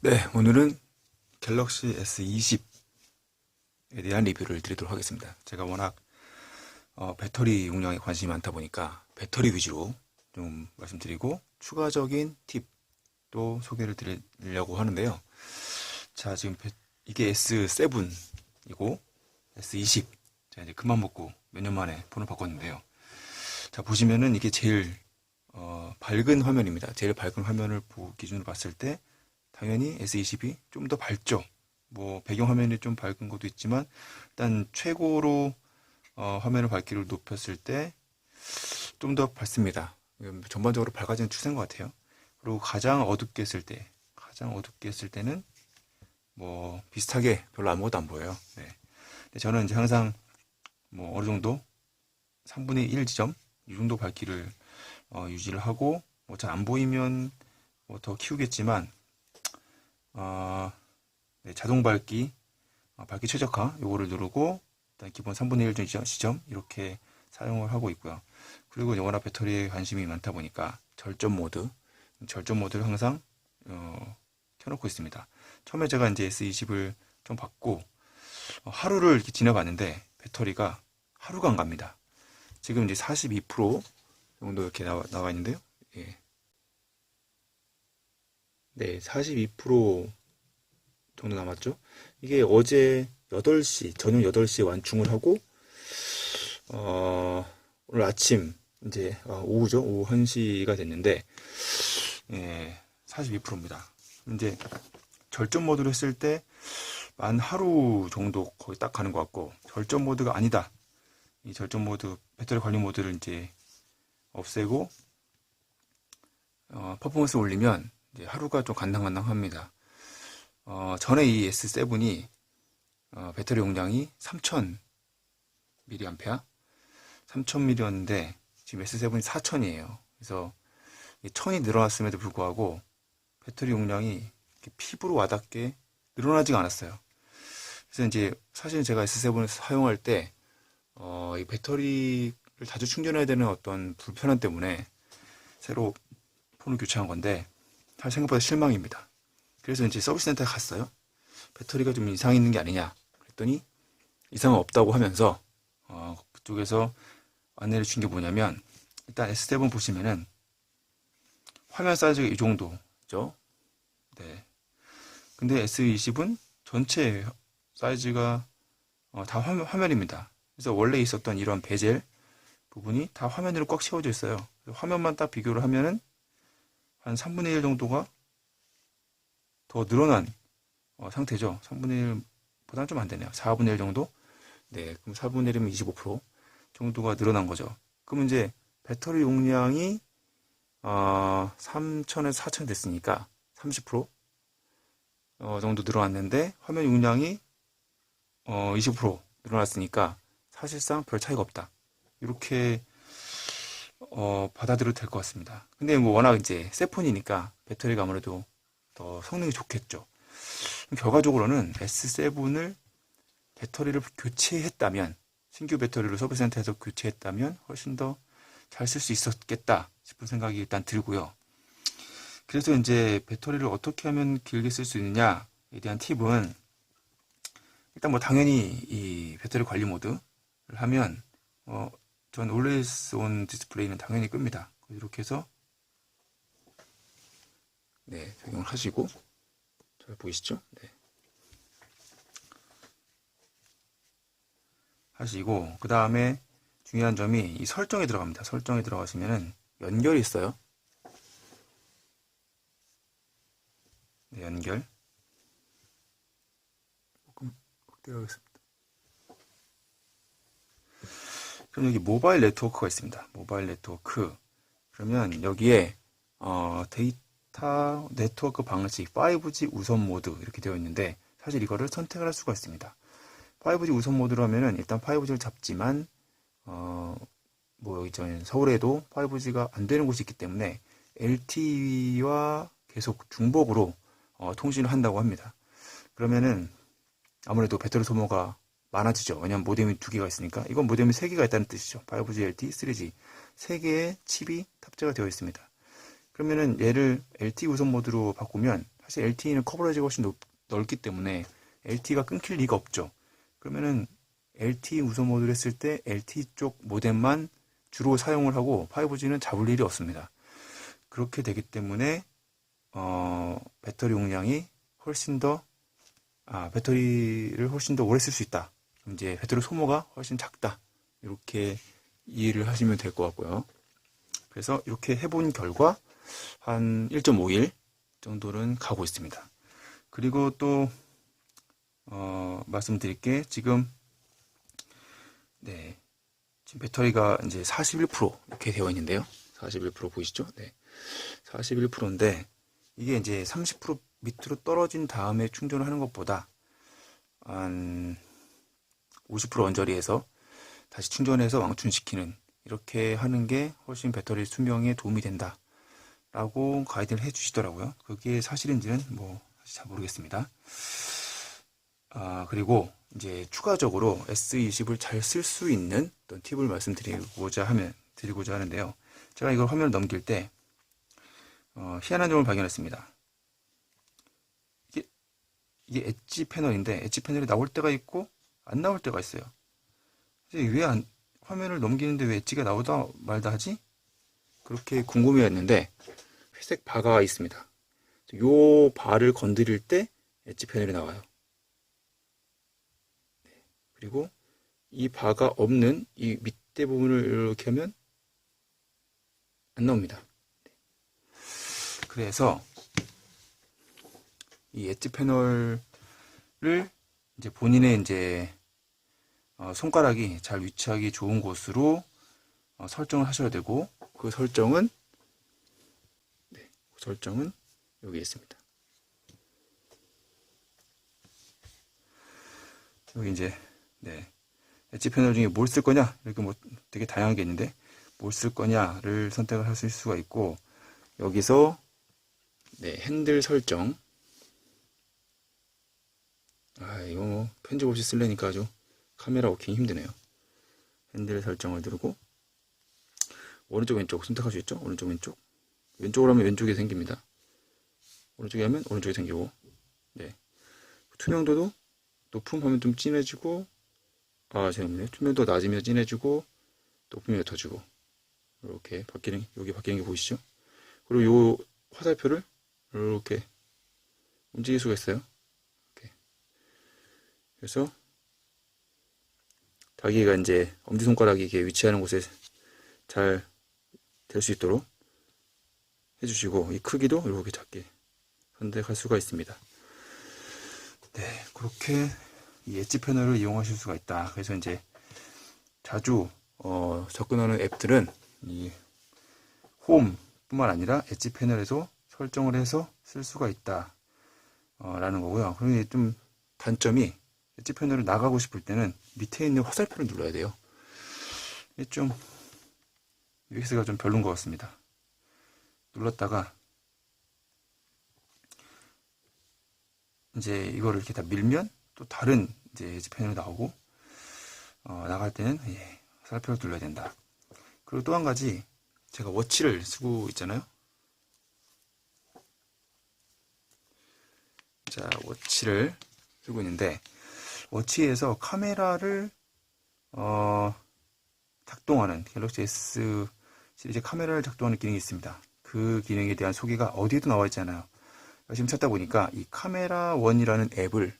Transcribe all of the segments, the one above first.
네, 오늘은 갤럭시 S20에 대한 리뷰를 드리도록 하겠습니다. 제가 워낙 어, 배터리 용량에 관심이 많다 보니까 배터리 위주로 좀 말씀드리고 추가적인 팁도 소개를 드리려고 하는데요. 자, 지금 배- 이게 S7이고 S20 제가 이제 그만 먹고 몇 년 만에 폰을 바꿨는데요. 자, 보시면은 이게 제일 어, 밝은 화면입니다. 제일 밝은 화면을 보- 기준으로 봤을 때 당연히 S20이 좀 더 밝죠. 뭐 배경 화면이 좀 밝은 것도 있지만 일단 최고로 어, 화면의 밝기를 높였을 때 좀 더 밝습니다. 전반적으로 밝아지는 추세인 것 같아요. 그리고 가장 어둡게 했을 때, 가장 어둡게 했을 때는 뭐 비슷하게 별로 아무것도 안 보여요. 네. 근데 저는 이제 항상 뭐 어느 정도 3분의 1 지점 이 정도 밝기를 어, 유지를 하고 뭐 잘 안 보이면 뭐 더 키우겠지만 어, 네, 자동 밝기, 어, 밝기 최적화 요거를 누르고 일단 기본 3분의 1 지점, 시점 이렇게 사용을 하고 있고요. 그리고 워낙 배터리에 관심이 많다 보니까 절전 모드, 절전 모드를 항상 어, 켜놓고 있습니다. 처음에 제가 이제 S20을 좀 받고 어, 하루를 이렇게 지나봤는데 배터리가 하루가 안 갑니다. 지금 이제 42% 정도 이렇게 나와, 나와 있는데요. 예. 네, 42% 정도 남았죠. 이게 어제 8시, 저녁 8시에 완충을 하고, 어, 오늘 아침, 이제, 어, 오후죠. 오후 1시가 됐는데, 예, 42%입니다. 이제, 절전 모드로 했을 때, 만 하루 정도 거의 딱 가는 것 같고, 절전 모드가 아니다. 이 절전 모드, 배터리 관리 모드를 이제 없애고, 어, 퍼포먼스 올리면, 이제 하루가 좀 간당간당합니다. 어, 전에 이 S7이 어, 배터리 용량이 3000mAh, 3000mAh였는데 지금 S7이 4000이에요. 그래서 1000이 늘어났음에도 불구하고 배터리 용량이 피부로 와닿게 늘어나지가 않았어요. 그래서 이제 사실 제가 S7을 사용할 때 어, 이 배터리를 자주 충전해야 되는 어떤 불편함 때문에 새로 폰을 교체한 건데 생각보다 실망입니다. 그래서 이제 서비스 센터에 갔어요. 배터리가 좀 이상이 있는 게 아니냐. 그랬더니 이상은 없다고 하면서 어, 그쪽에서 안내를 준 게 뭐냐면 일단 S7 보시면은 화면 사이즈가 이 정도죠. 네. 근데 S20은 전체 사이즈가 어, 다 화면, 화면입니다. 그래서 원래 있었던 이런 베젤 부분이 다 화면으로 꽉 채워져 있어요. 화면만 딱 비교를 하면은 한 3분의 1 정도가 더 늘어난 어, 상태죠. 3분의 1보다는 좀 안 되네요. 4분의 1 정도? 네, 그럼 4분의 1이면 25% 정도가 늘어난 거죠. 그럼 이제 배터리 용량이 어, 3,000에서 4,000 됐으니까 30% 어, 정도 늘어났는데 화면 용량이 어, 20% 늘어났으니까 사실상 별 차이가 없다. 이렇게 어, 받아들여도 될 것 같습니다. 근데 뭐 워낙 이제 새 폰이니까 배터리가 아무래도 더 성능이 좋겠죠. 결과적으로는 S7을 배터리를 교체했다면 신규 배터리로 서비스 센터에서 교체했다면 훨씬 더 잘 쓸 수 있었겠다 싶은 생각이 일단 들고요. 그래서 이제 배터리를 어떻게 하면 길게 쓸 수 있느냐에 대한 팁은 일단 뭐 당연히 이 배터리 관리 모드를 하면 어, 전 always on 디스플레이는 당연히 끕니다. 이렇게 해서 네, 적용을 하시고 잘 보이시죠? 네. 하시고 그 다음에 중요한 점이 이 설정에 들어갑니다. 설정에 들어가시면은 연결이 있어요. 네, 연결. 조금 확대하겠습니다. 그럼 여기 모바일 네트워크가 있습니다. 모바일 네트워크. 그러면 여기에 어, 데이터 네트워크 방식 5G 우선 모드 이렇게 되어 있는데 사실 이거를 선택을 할 수가 있습니다. 5G 우선 모드로 하면은 일단 5G를 잡지만 어, 뭐 여기 전 서울에도 5G가 안 되는 곳이 있기 때문에 LTE와 계속 중복으로 어, 통신을 한다고 합니다. 그러면은 아무래도 배터리 소모가 많아지죠. 왜냐면 모뎀이 두 개가 있으니까. 이건 모뎀이 세 개가 있다는 뜻이죠. 5G, LTE, 3G. 세 개의 칩이 탑재가 되어 있습니다. 그러면은 얘를 LTE 우선 모드로 바꾸면 사실 LTE는 커버리지가 훨씬 높- 넓기 때문에 LTE가 끊길 리가 없죠. 그러면은 LTE 우선 모드를 했을 때 LTE 쪽 모뎀만 주로 사용을 하고 5G는 잡을 일이 없습니다. 그렇게 되기 때문에 어, 배터리 용량이 훨씬 더 아, 배터리를 훨씬 더 오래 쓸 수 있다. 이제 배터리 소모가 훨씬 작다. 이렇게 이해를 하시면 될 것 같고요. 그래서 이렇게 해본 결과 한 1.5일 정도는 가고 있습니다. 그리고 또 어, 말씀드릴 게 지금 네 지금 배터리가 이제 41% 이렇게 되어 있는데요. 41% 보이시죠? 네. 41%인데 이게 이제 30% 밑으로 떨어진 다음에 충전을 하는 것보다 한 50% 언저리에서 다시 충전해서 왕충시키는 이렇게 하는 게 훨씬 배터리 수명에 도움이 된다. 라고 가이드를 해 주시더라고요. 그게 사실인지는 뭐 잘 모르겠습니다. 아, 그리고 이제 추가적으로 S20을 잘 쓸 수 있는 어떤 팁을 말씀드리고자 하면 드리고자 하는데요. 제가 이걸 화면을 넘길 때 어, 희한한 점을 발견했습니다. 이게 이게 엣지 패널인데 엣지 패널이 나올 때가 있고 안 나올 때가 있어요. 왜 안, 화면을 넘기는데 왜 엣지가 나오다 말다 하지? 그렇게 궁금해했는데 회색 바가 있습니다. 요 바를 건드릴 때 엣지 패널이 나와요. 네. 그리고 이 바가 없는 이 밑에 부분을 이렇게 하면 안 나옵니다. 네. 그래서 이 엣지 패널을 이제 본인의 이제 어, 손가락이 잘 위치하기 좋은 곳으로 어, 설정을 하셔야 되고 그 설정은 네, 그 설정은 여기 있습니다. 여기 이제 네 엣지 패널 중에 뭘 쓸 거냐 이렇게 뭐 되게 다양한 게 있는데 뭘 쓸 거냐를 선택을 하실 수가 있고 여기서 네 핸들 설정 아 이거 뭐 편집 없이 쓸래니까 아주 카메라 워킹 힘드네요. 핸들 설정을 누르고 오른쪽 왼쪽 선택할 수 있죠? 오른쪽 왼쪽 왼쪽으로 하면 왼쪽에 생깁니다. 오른쪽에 하면 오른쪽에 생기고 네 투명도도 높음 하면 좀 진해지고 아 죄송해요 투명도 낮으면 진해지고 높으면 옅어지고 이렇게 바뀌는 여기 바뀌는 게 보이시죠? 그리고 요 화살표를 이렇게 움직일 수가 있어요. 이렇게 그래서 자기가 이제 엄지손가락이 이렇게 위치하는 곳에 잘 될 수 있도록 해주시고 이 크기도 이렇게 작게 선택할 수가 있습니다. 네, 그렇게 이 엣지 패널을 이용하실 수가 있다. 그래서 이제 자주 어, 접근하는 앱들은 이 홈뿐만 아니라 엣지 패널에서 설정을 해서 쓸 수가 있다. 어, 라는 거고요. 그런데 좀 단점이 엣지 패널을 나가고 싶을 때는 밑에 있는 화살표를 눌러야 돼요. 좀 UX가 좀 별론 것 같습니다. 눌렀다가 이제 이거를 이렇게 다 밀면 또 다른 이제 패널이 나오고 어, 나갈 때는 예, 화살표를 눌러야 된다. 그리고 또 한 가지 제가 워치를 쓰고 있잖아요. 자, 워치를 쓰고 있는데 워치에서 카메라를 어, 작동하는 갤럭시 S 시리즈 카메라를 작동하는 기능이 있습니다. 그 기능에 대한 소개가 어디에도 나와 있잖아요. 열심히 찾다 보니까 이 카메라 원이라는 앱을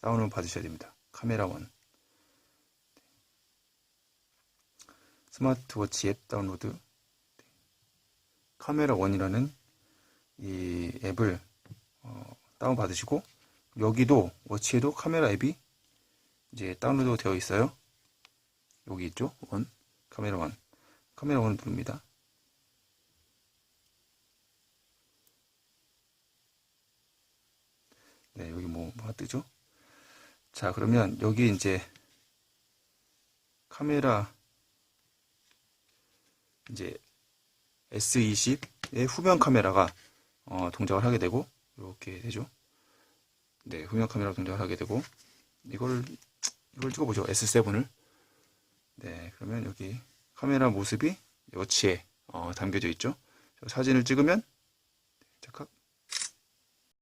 다운로드 받으셔야 됩니다. 카메라 원. 스마트워치 앱 다운로드. 카메라 원이라는 이 앱을 어, 다운 받으시고 여기도 워치에도 카메라 앱이 이제 다운로드 되어 있어요. 여기 있죠? 원. 카메라 원. 카메라 원을 누릅니다. 네, 여기 뭐, 뭐가 뜨죠? 자, 그러면 여기 이제 카메라 이제 S20의 후면 카메라가 어, 동작을 하게 되고 이렇게 되죠. 네, 후면 카메라 동작을 하게 되고 이걸 이걸 찍어보죠. S7을 네, 그러면 여기 카메라 모습이 워치에 어, 담겨져 있죠. 사진을 찍으면 착각